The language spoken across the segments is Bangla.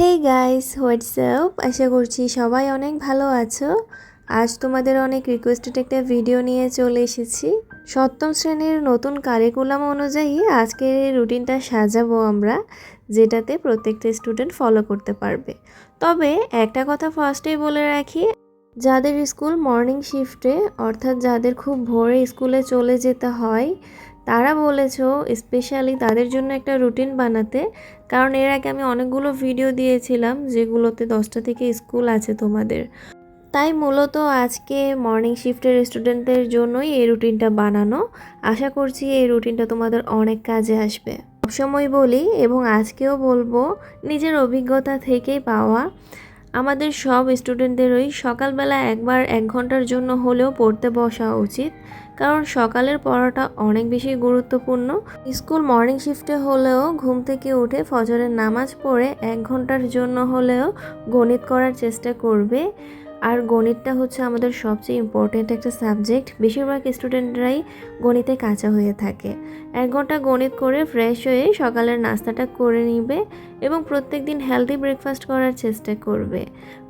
হেই গাইস হোয়াটসঅ্যাপ আশা করছি সবাই অনেক ভালো আছো। আজ তোমাদের অনেক রিকোয়েস্টেড একটা ভিডিও নিয়ে চলে এসেছি। সপ্তম শ্রেণির নতুন কারিকুলাম অনুযায়ী আজকের রুটিনটা সাজাবো আমরা, যেটাতে প্রত্যেকটা স্টুডেন্ট ফলো করতে পারবে। তবে একটা কথা ফার্স্টেই বলে রাখি, যাদের স্কুল মর্নিং শিফটে অর্থাৎ যাদের খুব ভোরে স্কুলে চলে যেতে হয় তারা বলেছ স্পেশালি তাদের জন্য একটা রুটিন বানাতে। কারণ এর আগে আমি অনেকগুলো ভিডিও দিয়েছিলাম যেগুলোতে দশটা থেকে স্কুল আছে তোমাদের। তাই মূলত আজকে মর্নিং শিফটের স্টুডেন্টদের জন্যই এই রুটিনটা বানানো। আশা করছি এই রুটিনটা তোমাদের অনেক কাজে আসবে। সবসময় বলি এবং আজকেও বলব, নিজের অভিজ্ঞতা থেকেই পাওয়া। আমাদের সব স্টুডেন্টদেরই সকালবেলা একবার এক ঘণ্টার জন্য হলেও পড়তে বসা উচিত। কারণ সকালের পড়াটা অনেক বেশি গুরুত্বপূর্ণ। স্কুল মর্নিং শিফটে হলেও ঘুম থেকে উঠে ফজরের নামাজ পড়ে এক ঘণ্টার জন্য হলেও গণিত করার চেষ্টা করবে। আর গণিতটা হচ্ছে আমাদের সবচেয়ে ইম্পর্টেন্ট একটা সাবজেক্ট বেশিরভাগ স্টুডেন্টরাই গণিতে কাঁচা হয়ে থাকে। এক ঘণ্টা গণিত করে ফ্রেশ হয়ে সকালের নাস্তাটা করে নিবে এবং প্রত্যেক দিন হেলদি ব্রেকফাস্ট করার চেষ্টা করবে।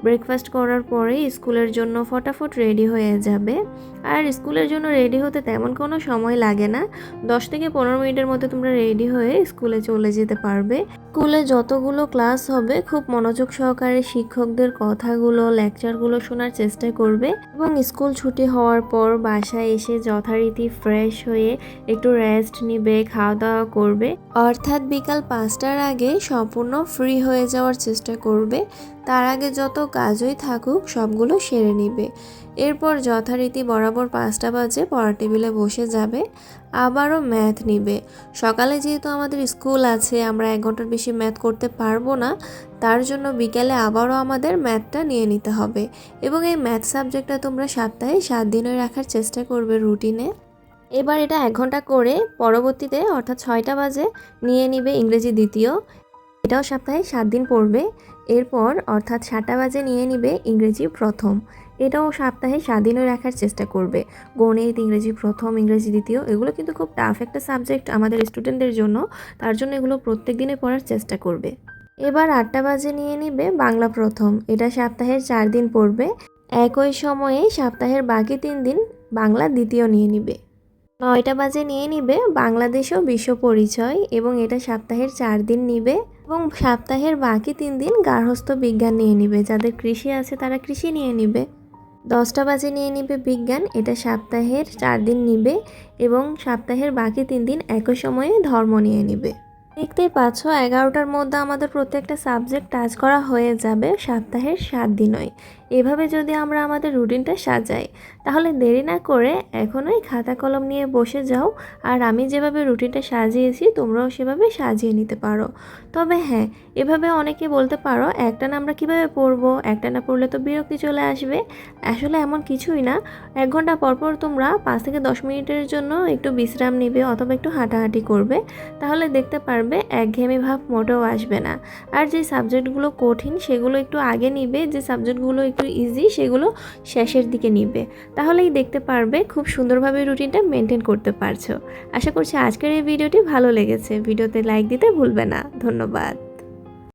ব্রেকফাস্ট করার পরেই স্কুলের জন্য ফটাফট রেডি হয়ে যাবে। আর স্কুলের জন্য রেডি হতে তেমন কোনো সময় লাগে না। দশ থেকে পনেরো মিনিটের মধ্যে তোমরা রেডি হয়ে স্কুলে চলে যেতে পারবে। স্কুলে যতগুলো ক্লাস হবে, খুব মনোযোগ সহকারে শিক্ষকদের কথাগুলো লেকচারগুলো শোনার চেষ্টা করবে। এবং স্কুল ছুটি হওয়ার পর বাসায় এসে যথারীতি ফ্রেশ হয়ে একটু রেস্ট নিবে খাওয়া দাওয়া করবে। অর্থাৎ বিকাল পাঁচটার আগে সম্পূর্ণ ফ্রি হয়ে যাওয়ার চেষ্টা করবে। তার আগে যত কাজই থাকুক, সবগুলো সেরে নিবে। এরপর যথারীতি বরাবর পাঁচটা বাজে পড়া টেবিলে বসে যাবে, আবারও ম্যাথ নিবে। সকালে যেহেতু আমাদের স্কুল আছে, আমরা এক ঘণ্টার বেশি ম্যাথ করতে পারব না, তার জন্য বিকেলে আবারও আমাদের ম্যাথটা নিয়ে নিতে হবে। এবং এই ম্যাথ সাবজেক্টটা তোমরা সপ্তাহে সাত দিনে রাখার চেষ্টা করবে রুটিনে। এবার এটা এক ঘণ্টা করে পরবর্তীতে অর্থাৎ ছয়টা বাজে নিয়ে নিবে ইংরেজি দ্বিতীয়। এটাও সপ্তাহে সাত দিন পড়বে। এরপর অর্থাৎ সাতটা বাজে নিয়ে নিবে ইংরেজি প্রথম। এটাও সপ্তাহে সাত দিনও রাখার চেষ্টা করবে। গণিত, ইংরেজি প্রথম, ইংরেজি দ্বিতীয়, এগুলো কিন্তু খুব টাফ একটা সাবজেক্ট আমাদের স্টুডেন্টদের জন্য। তার জন্য এগুলো প্রত্যেক দিনে পড়ার চেষ্টা করবে। এবার আটটা বাজে নিয়ে নিবে বাংলা প্রথম। এটা সপ্তাহের চার দিন পড়বে। একই সময়ে সপ্তাহের বাকি তিন দিন বাংলা দ্বিতীয় নিয়ে নিবে। নয়টা বাজে নিয়ে নিবে বাংলাদেশ ও বিশ্ব পরিচয় এবং এটা সপ্তাহের চার দিন নিবে। এবং সপ্তাহের বাকি তিন দিন গার্হস্থ বিজ্ঞান নিয়ে নিবে। যাদের কৃষি আছে তারা কৃষি নিয়ে নিবে। দশটা বাজে নিয়ে নিবে বিজ্ঞান, এটা সপ্তাহের চার দিন নিবে এবং সপ্তাহের বাকি তিন দিন একই সময়ে ধর্ম নিয়ে নিবে। দেখতেই পাচ্ছ, এগারোটার মধ্যে আমাদের প্রত্যেকটা সাবজেক্ট টাচ করা হয়ে যাবে সপ্তাহের সাত দিনই। এভাবে যদি আমরা আমাদের রুটিনটা সাজাই, তাহলে দেরি না করে এখনই খাতা কলম নিয়ে বসে যাও, আর আমি যেভাবে রুটিনটা সাজিয়েছি, তোমরাও সেভাবে সাজিয়ে নিতে পারো। তবে হ্যাঁ এভাবে অনেকে বলতে পারো, একটা না আমরা কীভাবে পড়ব, একটা না পড়লে তো বিরক্তি চলে আসবে। আসলে এমন কিছুই না। এক ঘণ্টা পর পর তোমরা পাঁচ থেকে দশ মিনিটের জন্য একটু বিশ্রাম নেবে অথবা একটু হাঁটাহাঁটি করবে, তাহলে দেখতে পারবে একঘেয়েমি ভাব মোটেও আসবে না। আর যে সাবজেক্টগুলো কঠিন, সেগুলো একটু আগে নিবে, যে সাবজেক্টগুলো একটু ইজি সেগুলো শেষের দিকে নিবে। তাহলেই দেখতে পারবে খুব সুন্দরভাবে রুটিনটা মেনটেন করতে পারছ। আশা করছি আজকের এই ভিডিওটি ভালো লেগেছে। ভিডিওতে লাইক দিতে ভুলবে না। ধন্যবাদ।